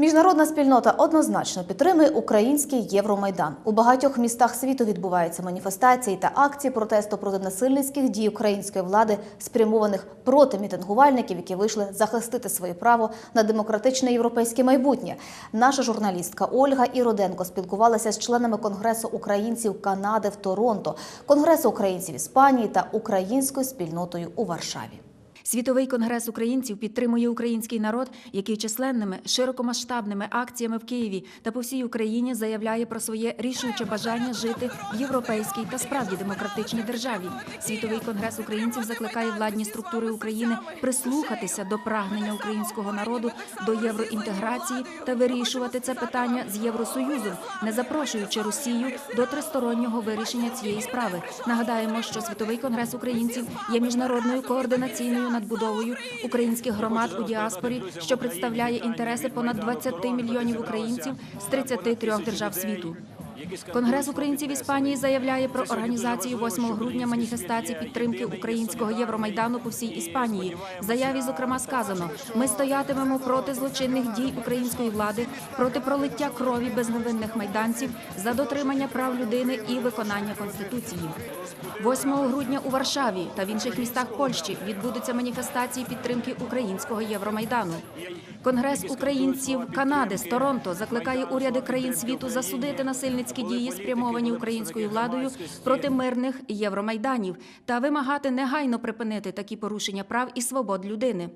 Міжнародна спільнота однозначно підтримує український Євромайдан. У багатьох містах світу відбуваються маніфестації та акції протесту проти насильницьких дій української влади, спрямованих проти мітингувальників, які вийшли захистити своє право на демократичне європейське майбутнє. Наша журналістка Ольга Іроденко спілкувалася з членами Конгресу українців Канади в Торонто, Конгресу українців Іспанії та українською спільнотою у Варшаві. Світовий конгрес українців підтримує український народ, який численними широкомасштабними акціями в Києві та по всій Україні заявляє про своє рішуче бажання жити в європейській та справді демократичній державі. Світовий конгрес українців закликає владні структури України прислухатися до прагнення українського народу до євроінтеграції та вирішувати це питання з Євросоюзом, не запрошуючи Росію до тристороннього вирішення цієї справи. Нагадаємо, що світовий конгрес українців є міжнародною координаційною надбудовою українських громад у діаспорі, що представляє інтереси понад 20 мільйонів українців з 33 держав світу. Конгрес українців Іспанії заявляє про організацію 8 грудня маніфестації підтримки українського Євромайдану по всій Іспанії. В заяві зокрема сказано: ми стоятимемо проти злочинних дій української влади, проти пролиття крові безневинних майданців за дотримання прав людини і виконання конституції. 8 грудня у Варшаві та в інших містах Польщі відбудуться маніфестації підтримки українського Євромайдану. Конгрес українців Канади з Торонто закликає уряди країн світу засудити насильницькі дії, спрямовані українською владою проти мирних євромайданів, та вимагати негайно припинити такі порушення прав і свобод людини.